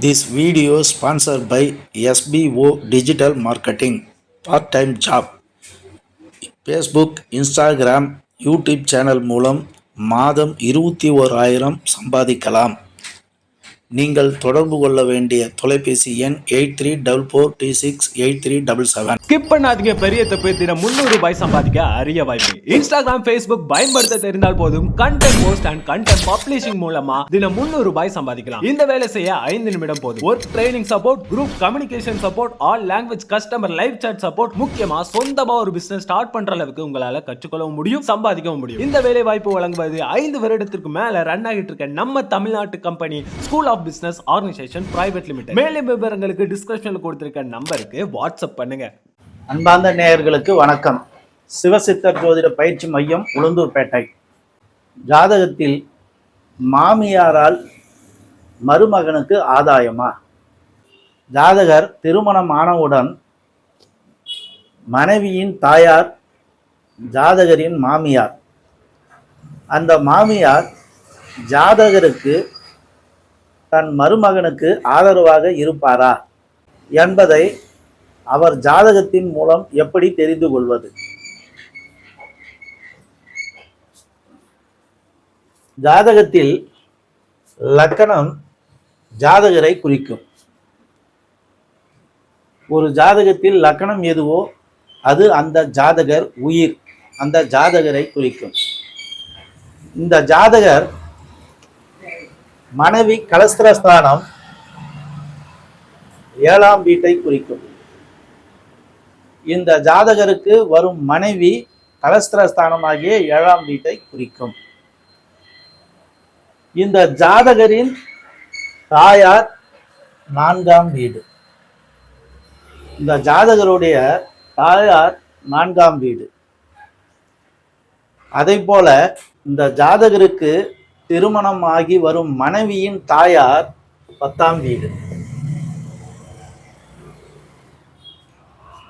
This video sponsor by SPO digital marketing part time job Facebook Instagram YouTube channel மூலம் மாதம் இருபத்தி ஓராயிரம் சம்பாதிக்கலாம் நீங்கள் தொடர்பு கொள்ள வேண்டிய தொலைபேசி எண் eight three double four two six eight three double seven. Skip பண்ணாதீங்க பெரிய தப்பு தினம் முந்நூறு ரூபாய் சம்பாதிக்க அரிய வாய்ப்பு. இன்ஸ்டாகிராம் ஃபேஸ்புக் பயன்படுத்த தெரிந்தால் போதும் content post and content publishing மூலமா தினம் முந்நூறு ரூபாய் சம்பாதிக்கலாம். இந்த வேலை செய்ய ஐந்து நிமிடம் போதும். Work training support group communication support all language customer live chat support முக்கியமா சொந்தமா ஒரு பிசினஸ் ஸ்டார்ட் பண்ற அளவுக்கு உங்களால கற்றுக்கொள்ளவும் முடியும் சம்பாதிக்கவும் முடியும். இந்த வேலை வாய்ப்பு வழங்குவது ஐந்து வருடத்திற்கு மேல ரன் ஆகிட்டு இருக்க நம்ம தமிழ்நாட்டு company school of business organisation private limited மேலும் விவரங்களுக்கு டிஸ்கிரிப்ஷனில் கொடுத்திருக்க நம்பருக்கு வாட்ஸ்அப் பண்ணுங்க. அன்பார்ந்த நேயர்களுக்கு வணக்கம். சிவசித்தர் ஜோதிட பயிற்சி மையம் உளுந்தூர்பேட்டை. ஜாதகத்தில் மாமியாரால் மருமகனுக்கு ஆதாயமா? ஜாதகர் திருமணம் ஆனவுடன் மனைவியின் தாயார் ஜாதகரின் மாமியார். அந்த மாமியார் ஜாதகருக்கு தன் மருமகனுக்கு ஆதரவாக இருப்பாரா என்பதை அவர் ஜாதகத்தின் மூலம் எப்படி தெரிந்து கொள்வது? ஜாதகத்தில் லக்கணம் ஜாதகரை குறிக்கும். ஒரு ஜாதகத்தில் லக்கணம் எதுவோ அது அந்த ஜாதகர் உயிர் அந்த ஜாதகரை குறிக்கும். இந்த ஜாதகர் மனைவி கலஸ்திரஸ்தானம் ஏழாம் வீட்டை குறிக்கும். இந்த ஜாதகருக்கு வரும் மனைவி கலஸ்திரஸ்தானமாகிய ஏழாம் வீட்டை குறிக்கும். இந்த ஜாதகரின் தாயார் நான்காம் வீடு. இந்த ஜாதகருடைய தாயார் நான்காம் வீடு. அதை போல இந்த ஜாதகருக்கு திருமணம் ஆகி வரும் மனைவியின் தாயார் பத்தாம் வீடு.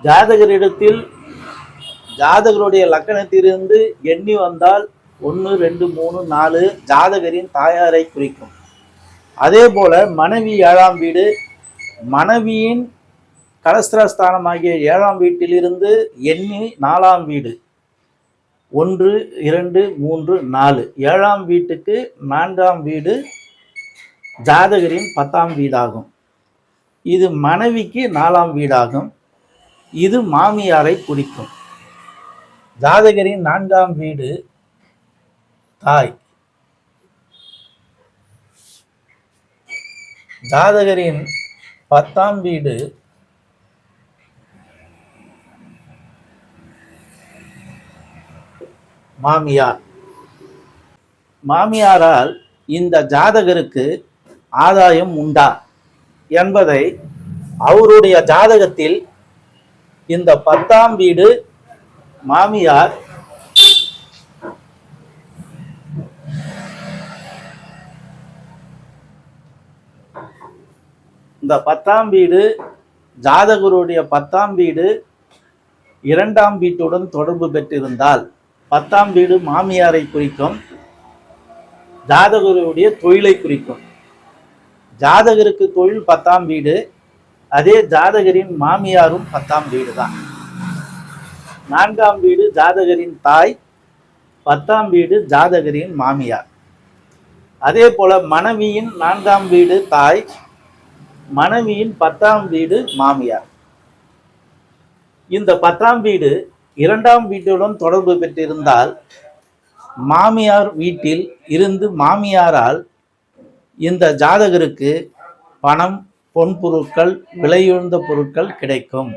ஜாதகரிடத்தில் ஜாதகருடைய லக்கணத்திலிருந்து எண்ணி வந்தால் ஒன்று ரெண்டு மூணு நாலு ஜாதகரின் தாயாரை குறிக்கும். அதே போல மனைவி ஏழாம் வீடு மனைவியின் கலஸ்திரஸ்தானமாகிய ஏழாம் வீட்டிலிருந்து எண்ணி நாலாம் வீடு. ஒன்று இரண்டு மூன்று நாலு. ஏழாம் வீட்டுக்கு நான்காம் வீடு ஜாதகரின் பத்தாம் வீடாகும். இது மனைவிக்கு நாலாம் வீடாகும். இது மாமியாரை குறிக்கும். ஜாதகரின் நான்காம் வீடு தாய். ஜாதகரின் பத்தாம் வீடு மாமியார். மாமியாரால் இந்த ஜாதகருக்கு ஆதாயம் உண்டா என்பதை அவருடைய ஜாதகத்தில் இந்த பத்தாம் வீடு மாமியார் இந்த பத்தாம் வீடு ஜாதகருடைய பத்தாம் வீடு இரண்டாம் வீட்டுடன் தொடர்பு பெற்றிருந்தால் பத்தாம் வீடு மாமியாரை குறிக்கும் ஜாதகருடைய தொழிலை குறிக்கும். ஜாதகருக்கு தொழில் பத்தாம் வீடு அதே ஜாதகரின் மாமியாரும் பத்தாம் வீடு தான். நான்காம் வீடு ஜாதகரின் தாய் பத்தாம் வீடு ஜாதகரின் மாமியார். அதே போல மனைவியின் நான்காம் வீடு தாய் மனைவியின் பத்தாம் வீடு மாமியார். இந்த பத்தாம் வீடு இரண்டாம் வீட்டுடன் தொடர்பு பெற்றிருந்தால் மாமியார் வீட்டில் இருந்து மாமியாரால் இந்த ஜாதகருக்கு பணம் பொன் பொருட்கள் விலையுழ்ந்த பொருட்கள் கிடைக்கும்.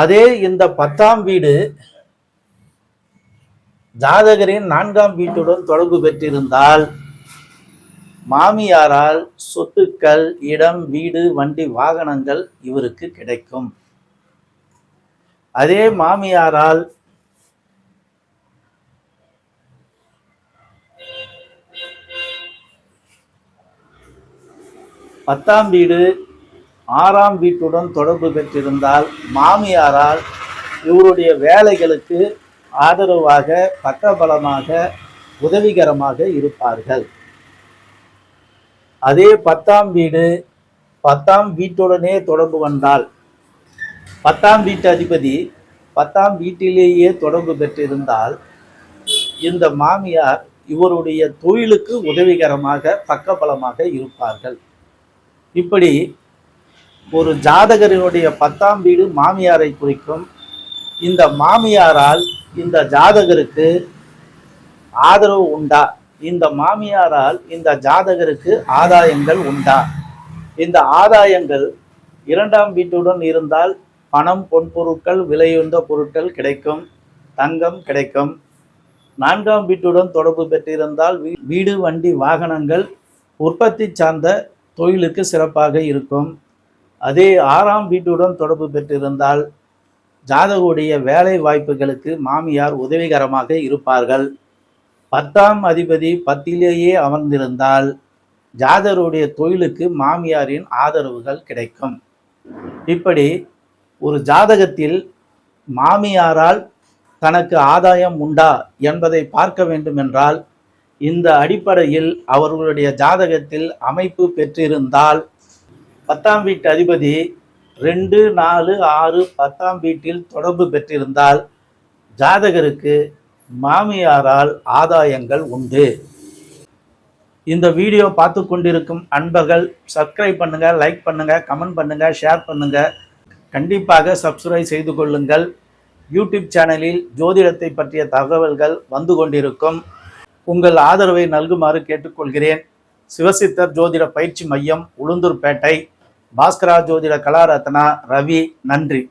அதே இந்த பத்தாம் வீடு ஜாதகரின் நான்காம் வீட்டுடன் தொடர்பு பெற்றிருந்தால் மாமியாரால் சொத்துக்கள் இடம் வீடு வண்டி வாகனங்கள் இவருக்கு கிடைக்கும். அதே மாமியாரால் பத்தாம் வீடு ஆறாம் வீட்டுடன் தொடர்பு பெற்றிருந்தால் மாமியாரால் இவருடைய வேலைகளுக்கு ஆதரவாக பக்கபலமாக உதவிகரமாக இருப்பார்கள். அதே பத்தாம் வீடு பத்தாம் வீட்டுடனே தொடர்பு வந்தால் பத்தாம் வீட்டு அதிபதி பத்தாம் வீட்டிலேயே தொடர்பு பெற்றிருந்தால் இந்த மாமியார் இவருடைய தொழிலுக்கு உதவிகரமாக பக்கபலமாக இருப்பார்கள். இப்படி ஒரு ஜாதகரினுடைய பத்தாம் வீடு மாமியாரை குறிக்கும். இந்த மாமியாரால் இந்த ஜாதகருக்கு ஆதரவு உண்டா? இந்த மாமியாரால் இந்த ஜாதகருக்கு ஆதாயங்கள் உண்டா? இந்த ஆதாயங்கள் இரண்டாம் வீட்டுடன் இருந்தால் பணம் பொன்பொருட்கள் விலையுந்த பொருட்கள் கிடைக்கும் தங்கம் கிடைக்கும். நான்காம் வீட்டுடன் தொடர்பு பெற்றிருந்தால் வீ- வீடு வண்டி வாகனங்கள் உற்பத்தி சார்ந்த தொழிலுக்கு சிறப்பாக இருக்கும். அதே ஆறாம் வீட்டுடன் தொடர்பு பெற்றிருந்தால் ஜாதகுடைய வேலை வாய்ப்புகளுக்கு மாமியார் உதவிகரமாக இருப்பார்கள். பத்தாம் அதிபதி பத்திலேயே அமர்ந்திருந்தால் ஜாதருடைய தொழிலுக்கு மாமியாரின் ஆதரவுகள் கிடைக்கும். இப்படி ஒரு ஜாதகத்தில் மாமியாரால் தனக்கு ஆதாயம் உண்டா என்பதை பார்க்க வேண்டுமென்றால் இந்த அடிப்படையில் அவர்களுடைய ஜாதகத்தில் அமைப்பு பெற்றிருந்தால் பத்தாம் வீட்டு அதிபதி ரெண்டு நாலு ஆறு பத்தாம் வீட்டில் தொடர்பு பெற்றிருந்தால் ஜாதகருக்கு மாமியாரால் ஆதாயங்கள் உண்டு. இந்த வீடியோ பார்த்து கொண்டிருக்கும் அன்பர்கள் சப்ஸ்கிரைப் பண்ணுங்கள் லைக் பண்ணுங்கள் கமெண்ட் பண்ணுங்கள் ஷேர் பண்ணுங்கள் கண்டிப்பாக சப்ஸ்கிரைப் செய்து கொள்ளுங்கள். யூடியூப் சேனலில் ஜோதிடத்தை பற்றிய தகவல்கள் வந்து கொண்டிருக்கும். உங்கள் ஆதரவை நல்குமாறு கேட்டுக்கொள்கிறேன். சிவசித்தர் ஜோதிட பயிற்சி மையம் உளுந்தூர்பேட்டை. பாஸ்கரா ஜோதிட கலாரத்னா ரவி நன்றி.